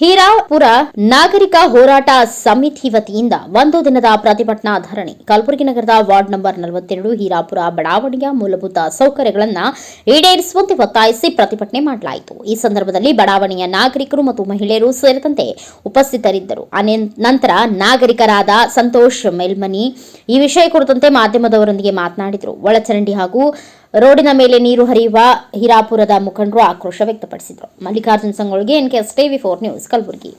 ಹೀರಾಪುರ ನಾಗರಿಕ ಹೋರಾಟ ಸಮಿತಿ ವತಿಯಿಂದ ಒಂದು ದಿನದ ಪ್ರತಿಭಟನಾ ಧರಣಿ. ಕಲಬುರಗಿ ನಗರದ ವಾರ್ಡ್ ನಂಬರ್ ನಲವತ್ತೆರಡು, ಹೀರಾಪುರ, ಬಡಾವಣೆಯ ಮೂಲಭೂತ ಸೌಕರ್ಯಗಳನ್ನು ಈಡೇರಿಸುವಂತೆ ಒತ್ತಾಯಿಸಿ ಪ್ರತಿಭಟನೆ ಮಾಡಲಾಯಿತು. ಈ ಸಂದರ್ಭದಲ್ಲಿ ಬಡಾವಣೆಯ ನಾಗರಿಕರು ಮತ್ತು ಮಹಿಳೆಯರು ಸೇರಿದಂತೆ ಉಪಸ್ಥಿತರಿದ್ದರು. ನಂತರ ನಾಗರಿಕರಾದ ಸಂತೋಷ್, ಮೇಲ್ಮನಿ ಈ ವಿಷಯ ಕುರಿತಂತೆ ಮಾಧ್ಯಮದವರೊಂದಿಗೆ ಮಾತನಾಡಿದರು. ಒಳಚರಂಡಿ ಹಾಗೂ ರೋಡಿನ ಮೇಲೆ ನೀರು ಹರಿಯುವ ಹಿರಾಪುರದ ಮುಖಂಡರು ಆಕ್ರೋಶ ವ್ಯಕ್ತಪಡಿಸಿದರು. Mallikarjun Sangolgi S TV four news Kalaburagi.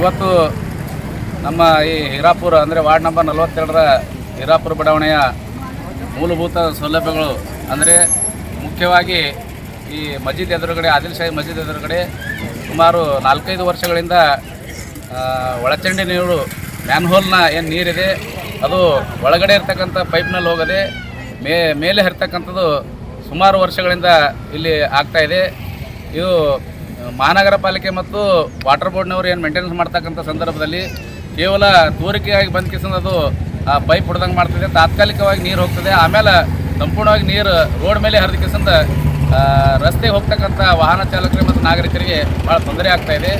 ಇವತ್ತು ನಮ್ಮ ಈ ಹಿರಾಪುರ ಅಂದರೆ ವಾರ್ಡ್ ನಂಬರ್ ನಲವತ್ತೆರಡರ ಹಿರಾಪುರ ಬಡಾವಣೆಯ ಮೂಲಭೂತ ಸೌಲಭ್ಯಗಳು ಅಂದರೆ ಮುಖ್ಯವಾಗಿ ಈ ಮಸ್ಜಿದ್ ಎದುರುಗಡೆ, ಆದಿಲ್ ಶಾಹಿ ಮಸ್ಜಿದ್ ಎದುರುಗಡೆ ಸುಮಾರು ನಾಲ್ಕೈದು ವರ್ಷಗಳಿಂದ ಒಳಚಂಡಿ ನೀರು ಮ್ಯಾನ್ಹೋಲ್ನ ಏನು ನೀರಿದೆ ಅದು ಒಳಗಡೆ ಇರ್ತಕ್ಕಂಥ ಪೈಪ್ನಲ್ಲಿ ಹೋಗದೆ ಮೇ, ಮೇಲೆ ಹರಿತಕ್ಕಂಥದ್ದು ಸುಮಾರು ವರ್ಷಗಳಿಂದ ಇಲ್ಲಿ ಆಗ್ತಾ ಇದೆ. ಇದು ಮಹಾನಗರ ಪಾಲಿಕೆ ಮತ್ತು ವಾಟರ್ ಬೋರ್ಡ್ನವರು ಏನು ಮೇಂಟೆನೆನ್ಸ್ ಮಾಡ್ತಕ್ಕಂಥ ಸಂದರ್ಭದಲ್ಲಿ ಕೇವಲ ತೋರಿಕೆಯಾಗಿ ಬಂದ್ಕಿಸಿದ ಅದು ಆ, ಪೈಪ್ ಹೊಡೆದಂಗೆ ಮಾಡ್ತಿದೆ. ತಾತ್ಕಾಲಿಕವಾಗಿ ನೀರು ಹೋಗ್ತದೆ. ಆಮೇಲೆ ಸಂಪೂರ್ಣವಾಗಿ ನೀರು ರೋಡ್ ಮೇಲೆ ಹರಿದ ರಸ್ತೆ ಹೋಗ್ತಕ್ಕಂಥ ವಾಹನ ಚಾಲಕರಿಗೆ ಮತ್ತು ನಾಗರಿಕರಿಗೆ ಭಾಳ ತೊಂದರೆ ಆಗ್ತಾ ಇದೆ.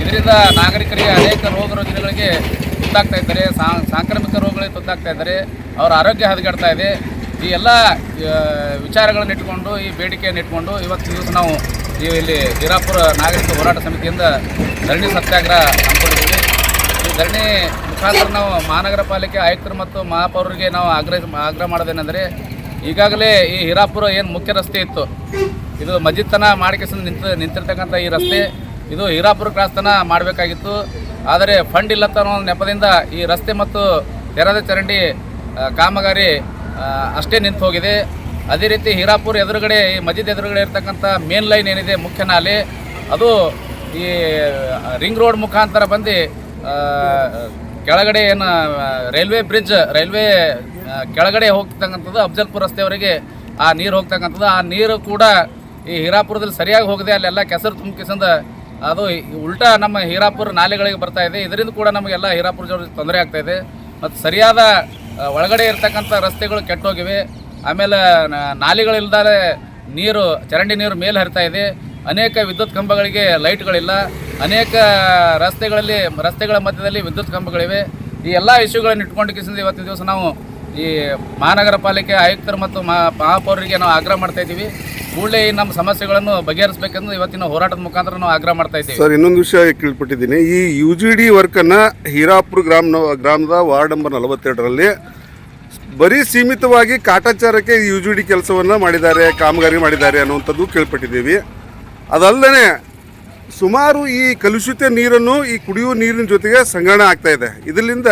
ಇದರಿಂದ ನಾಗರಿಕರಿಗೆ ಅನೇಕ ರೋಗ ರುಜಿನಗಳಿಗೆ ತುತ್ತಾಗ್ತಾ ಇದ್ದಾರೆ ಸಾಂಕ್ರಾಮಿಕ ರೋಗಗಳಿಗೆ ತುತ್ತಾಗ್ತಾ ಇದ್ದಾರೆ, ಅವರ ಆರೋಗ್ಯ ಹದಗೆಡ್ತಾ ಇದೆ. ಈ ಎಲ್ಲ ವಿಚಾರಗಳನ್ನು ಇಟ್ಕೊಂಡು, ಈ ಬೇಡಿಕೆಯನ್ನು ಇಟ್ಕೊಂಡು, ಇವತ್ತು ದಿವಸ ನಾವು ಇಲ್ಲಿ ಹೀರಾಪುರ ನಾಗರಿಕ ಹೋರಾಟ ಸಮಿತಿಯಿಂದ ಧರಣಿ ಸತ್ಯಾಗ್ರಹ ಹಮ್ಮಿಕೊಂಡಿದ್ದೀವಿ. ಈ ಧರಣಿ ಮುಖಾಂತರ ನಾವು ಮಹಾನಗರ ಪಾಲಿಕೆ ಆಯುಕ್ತರು ಮತ್ತು ಮಹಾಪೌರರಿಗೆ ನಾವು ಆಗ್ರಹ ಆಗ್ರಹ ಮಾಡೋದೇನೆಂದರೆ, ಈಗಾಗಲೇ ಈ ಹಿರಾಪುರ ಏನು ಮುಖ್ಯ ರಸ್ತೆ ಇತ್ತು, ಇದು ಮಜಿತ್ತನ ಮಾಡಿಕೆಸಿಂದ ನಿಂತ, ನಿಂತಿರ್ತಕ್ಕಂಥ ಈ ರಸ್ತೆ ಇದು ಹೀರಾಪುರ ಕ್ರಾಸ್ತನ ಮಾಡಬೇಕಾಗಿತ್ತು. ಆದರೆ ಫಂಡ್ ಇಲ್ಲ ಅನ್ನೋ ನೆಪದಿಂದ ಈ ರಸ್ತೆ ಮತ್ತು ತೆರೆದ ಚರಂಡಿ ಕಾಮಗಾರಿ ಅಷ್ಟೇ ನಿಂತು ಹೋಗಿದೆ. ಅದೇ ರೀತಿ ಹೀರಾಪುರ ಎದುರುಗಡೆ, ಈ ಮಜಿದ್ ಎದುರುಗಡೆ ಇರತಕ್ಕಂಥ ಮೇನ್ ಲೈನ್ ಏನಿದೆ, ಮುಖ್ಯ ನಾಲೆ, ಅದು ಈ ರಿಂಗ್ ರೋಡ್ ಮುಖಾಂತರ ಬಂದು ಕೆಳಗಡೆ ಏನು ರೈಲ್ವೆ ಬ್ರಿಡ್ಜ್ ರೈಲ್ವೆ ಕೆಳಗಡೆ ಹೋಗ್ತಕ್ಕಂಥದ್ದು ಅಫ್ಜಲ್ಪುರ ರಸ್ತೆಯವರೆಗೆ ಆ ನೀರು ಹೋಗ್ತಕ್ಕಂಥದ್ದು. ಆ ನೀರು ಕೂಡ ಈ ಹೀರಾಪುರದಲ್ಲಿ ಸರಿಯಾಗಿ ಹೋಗಿದೆ ಅಲ್ಲೆಲ್ಲ ಕೆಸರು ತುಂಬಿಸಿಂದ ಅದು ಉಲ್ಟಾ ನಮ್ಮ ಹೀರಾಪುರ ನಾಲೆಗಳಿಗೆ ಬರ್ತಾ ಇದೆ. ಇದರಿಂದ ಕೂಡ ನಮಗೆಲ್ಲ ಹೀರಾಪುರ ಜನರಿಗೆ ತೊಂದರೆ ಆಗ್ತಾ ಇದೆ. ಮತ್ತು ಸರಿಯಾದ ಒಳಗಡೆ ಇರ್ತಕ್ಕಂಥ ರಸ್ತೆಗಳು ಕೆಟ್ಟೋಗಿವೆ. ಆಮೇಲೆ ನಾಲೆಗಳಿಲ್ದಾರೆ ನೀರು, ಚರಂಡಿ ನೀರು ಮೇಲೆ ಹರಿತಾ ಇದೆ. ಅನೇಕ ವಿದ್ಯುತ್ ಕಂಬಗಳಿಗೆ ಲೈಟ್ಗಳಿಲ್ಲ. ಅನೇಕ ರಸ್ತೆಗಳಲ್ಲಿ, ರಸ್ತೆಗಳ ಮಧ್ಯದಲ್ಲಿ ವಿದ್ಯುತ್ ಕಂಬಗಳಿವೆ. ಈ ಎಲ್ಲ ಇಶ್ಯೂಗಳನ್ನು ಇಟ್ಕೊಂಡು ಕಿಸಿಂದ ಇವತ್ತಿನ ದಿವಸ ನಾವು ಈ ಮಹಾನಗರ ಪಾಲಿಕೆ ಆಯುಕ್ತರು ಮತ್ತು ಮಹಾ, ಮಹಾಪೌರರಿಗೆ ನಾವು ಆಗ್ರಹ ಮಾಡ್ತಾ ಇದ್ದೀವಿ. ಕೂಡಲೇ ನಮ್ಮ ಸಮಸ್ಯೆಗಳನ್ನು ಬಗೆಹರಿಸಬೇಕೆಂದು ಇವತ್ತಿನ ಹೋರಾಟದ ಮುಖಾಂತರ ನಾವು ಆಗ್ರಹ ಮಾಡ್ತಾ ಇದ್ದೀವಿ. ಸರ್, ಇನ್ನೊಂದು ವಿಷಯ ಕೇಳ್ಪಟ್ಟಿದ್ದೀನಿ. ಈ ಯು ಜಿ ಡಿ ವರ್ಕನ್ನು ಹೀರಾಪುರ ಗ್ರಾಮ ಗ್ರಾಮದ ವಾರ್ಡ್ ನಂಬರ್ ನಲವತ್ತೆರಡರಲ್ಲಿ ಬರೀ ಸೀಮಿತವಾಗಿ ಕಾಟಾಚಾರಕ್ಕೆ ಯು ಜಿ ಡಿ ಕೆಲಸವನ್ನು ಮಾಡಿದ್ದಾರೆ, ಕಾಮಗಾರಿ ಮಾಡಿದ್ದಾರೆ ಅನ್ನುವಂಥದ್ದು ಕೇಳ್ಪಟ್ಟಿದ್ದೀವಿ. ಅದಲ್ಲದೆ ಸುಮಾರು ಈ ಕಲುಷಿತ ನೀರನ್ನು, ಈ ಕುಡಿಯುವ ನೀರಿನ ಜೊತೆಗೆ ಸಂಗ್ರಹಣೆ ಆಗ್ತಾ ಇದೆ. ಇದರಿಂದ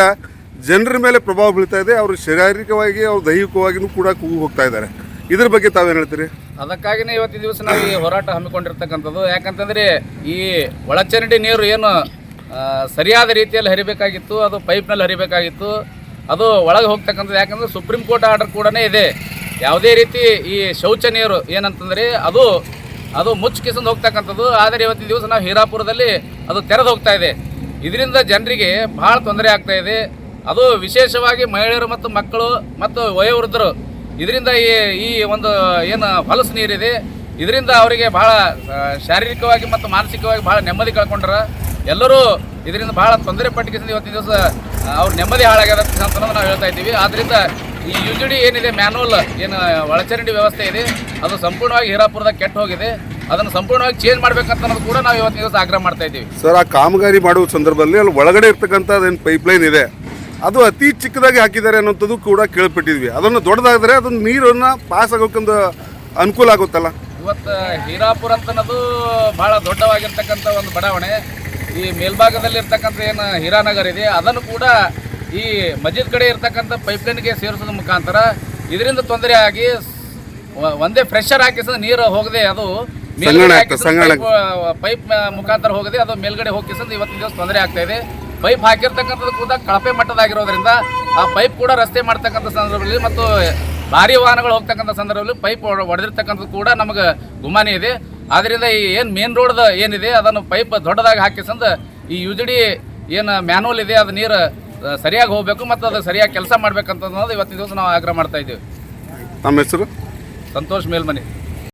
ಜನರ ಮೇಲೆ ಪ್ರಭಾವ ಬೀಳ್ತಾ ಇದೆ. ಅವರು ಶಾರೀರಿಕವಾಗಿ, ಅವ್ರು ದೈಹಿಕವಾಗಿಯೂ ಕೂಡ ಕೂಗು ಹೋಗ್ತಾ ಇದ್ದಾರೆ. ಇದ್ರ ಬಗ್ಗೆ ತಾವೇನು ಹೇಳ್ತೀರಿ? ಅದಕ್ಕಾಗಿನೇ ಇವತ್ತಿನ ದಿವಸ ನಾವು ಈ ಹೋರಾಟ ಹಮ್ಮಿಕೊಂಡಿರ್ತಕ್ಕಂಥದ್ದು. ಯಾಕಂತಂದರೆ ಈ ಒಳಚರಂಡಿ ನೀರು ಏನು ಸರಿಯಾದ ರೀತಿಯಲ್ಲಿ ಹರಿಬೇಕಾಗಿತ್ತು, ಅದು ಪೈಪ್ನಲ್ಲಿ ಹರಿಬೇಕಾಗಿತ್ತು, ಅದು ಒಳಗೆ ಹೋಗ್ತಕ್ಕಂಥದ್ದು. ಯಾಕಂದ್ರೆ ಸುಪ್ರೀಂ ಕೋರ್ಟ್ ಆರ್ಡರ್ ಕೂಡ ಇದೆ. ಯಾವುದೇ ರೀತಿ ಈ ಶೌಚ ನೀರು ಏನಂತಂದ್ರೆ ಅದು ಅದು ಮುಚ್ಚಿಕಿಸಂದು ಹೋಗ್ತಕ್ಕಂಥದ್ದು. ಆದರೆ ಇವತ್ತಿನ ದಿವಸ ನಾವು ಹೀರಾಪುರದಲ್ಲಿ ಅದು ತೆರೆದು ಹೋಗ್ತಾ ಇದೆ. ಇದರಿಂದ ಜನರಿಗೆ ಭಾಳ ತೊಂದರೆ ಆಗ್ತಾ ಇದೆ. ಅದು ವಿಶೇಷವಾಗಿ ಮಹಿಳೆಯರು ಮತ್ತು ಮಕ್ಕಳು ಮತ್ತು ವಯೋವೃದ್ಧರು ಇದರಿಂದ ಈ ಒಂದು ಏನು ಹೊಲಸು ನೀರಿದೆ. ಇದರಿಂದ ಅವರಿಗೆ ಬಹಳ ಶಾರೀರಿಕವಾಗಿ ಮತ್ತು ಮಾನಸಿಕವಾಗಿ ಬಹಳ ನೆಮ್ಮದಿ ಕಳ್ಕೊಂಡ್ರ ಎಲ್ಲರೂ ಇದರಿಂದ ಬಹಳ ತೊಂದರೆ ಪಟ್ಟಿಗೆ ಇವತ್ತಿನ ದಿವಸ ಅವ್ರು ನೆಮ್ಮದಿ ಹಾಳಾಗ್ಯದ ಅಂತ ನಾವು ಹೇಳ್ತಾ ಇದ್ದೀವಿ. ಆದ್ದರಿಂದ ಈ ಯು ಏನಿದೆ ಮ್ಯಾನುವಲ್ ಏನು ಒಳಚರಂಡಿ ವ್ಯವಸ್ಥೆ ಇದೆ. ಅದು ಸಂಪೂರ್ಣವಾಗಿ ಹೀರಾಪುರದಾಗ ಕೆಟ್ಟು ಹೋಗಿದೆ. ಅದನ್ನು ಸಂಪೂರ್ಣವಾಗಿ ಚೇಂಜ್ ಮಾಡ್ಬೇಕಂತ ಕೂಡ ನಾವು ಇವತ್ತಿನ ದಿವಸ ಆಗ್ರಹ ಮಾಡ್ತಾ ಇದ್ದೀವಿ. ಸರ್, ಆ ಕಾಮಗಾರಿ ಮಾಡುವ ಸಂದರ್ಭದಲ್ಲಿ ಅಲ್ಲಿ ಒಳಗಡೆ ಇರ್ತಕ್ಕಂಥ ಅದೇನು ಪೈಪ್ಲೈನ್ ಇದೆ? ಅದು ಅತಿ ಚಿಕ್ಕದಾಗಿ ಹಾಕಿದ್ದಾರೆ ಅನ್ನೋಂಥದ್ದು ಕೂಡ ಕೇಳ್ಪಟ್ಟಿದ್ವಿ. ಅದನ್ನು ದೊಡ್ಡದಾದರೆ ಅದನ್ನು ನೀರನ್ನು ಪಾಸ್ ಆಗೋಕ್ಕೊಂದು ಅನುಕೂಲ ಆಗುತ್ತಲ್ಲ? ಇವತ್ತು ಹೀರಾಪುರ ಅಂತ ಅನ್ನೋದು ಬಹಳ ದೊಡ್ಡವಾಗಿರ್ತಕ್ಕಂಥ ಒಂದು ಬಡಾವಣೆ. ಈ ಮೇಲ್ಭಾಗದಲ್ಲಿ ಇರ್ತಕ್ಕಂಥ ಏನು ಹೀರಾನಗರ್ ಇದೆ ಅದನ್ನು ಕೂಡ ಈ ಮಜಿದ್ ಕಡೆ ಇರ್ತಕ್ಕಂಥ ಪೈಪ್ಲೈನ್ಗೆ ಸೇರಿಸೋದ್ರ ಮುಖಾಂತರ ಇದರಿಂದ ತೊಂದರೆ ಆಗಿ ಒಂದೇ ಫ್ರೆಶರ್ ಹಾಕಿಸಿದ ನೀರು ಹೋಗದೆ ಅದು ಪೈಪ್ ಮುಖಾಂತರ ಹೋಗದೆ ಅದು ಮೇಲ್ಗಡೆ ಹೋಗಿಸಿದ ಇವತ್ತಿನ ದಿವಸ ತೊಂದರೆ ಆಗ್ತಾ ಇದೆ. ಪೈಪ್ ಹಾಕಿರ್ತಕ್ಕಂಥದ್ದು ಕೂಡ ಕಳಪೆ ಮಟ್ಟದಾಗಿರೋದ್ರಿಂದ ಆ ಪೈಪ್ ಕೂಡ ರಸ್ತೆ ಮಾಡ್ತಕ್ಕಂಥ ಸಂದರ್ಭದಲ್ಲಿ ಮತ್ತು ಭಾರಿ ವಾಹನಗಳು ಹೋಗ್ತಕ್ಕಂಥ ಸಂದರ್ಭದಲ್ಲಿ ಪೈಪ್ ಹೊಡೆದಿರ್ತಕ್ಕಂಥದ್ದು ಕೂಡ ನಮಗೆ ಗುಮಾನಿ ಇದೆ. ಆದ್ದರಿಂದ ಈ ಏನು ಮೇನ್ ರೋಡ್ ಏನಿದೆ ಅದನ್ನು ಪೈಪ್ ದೊಡ್ಡದಾಗಿ ಹಾಕಿಸಂದು ಈ ಯುಜಡಿ ಜಿ ಡಿ ಏನು ಮ್ಯಾನುವಲ್ ಇದೆ ಅದು ನೀರು ಸರಿಯಾಗಿ ಹೋಗಬೇಕು ಮತ್ತು ಅದು ಸರಿಯಾಗಿ ಕೆಲಸ ಮಾಡ್ಬೇಕಂತ ಇವತ್ತಿನ ದಿವಸ ನಾವು ಆಗ್ರಹ ಮಾಡ್ತಾ ಇದ್ದೀವಿ. ನಮ್ಮ ಹೆಸರು? ಸಂತೋಷ್ ಮೇಲ್ಮನಿ.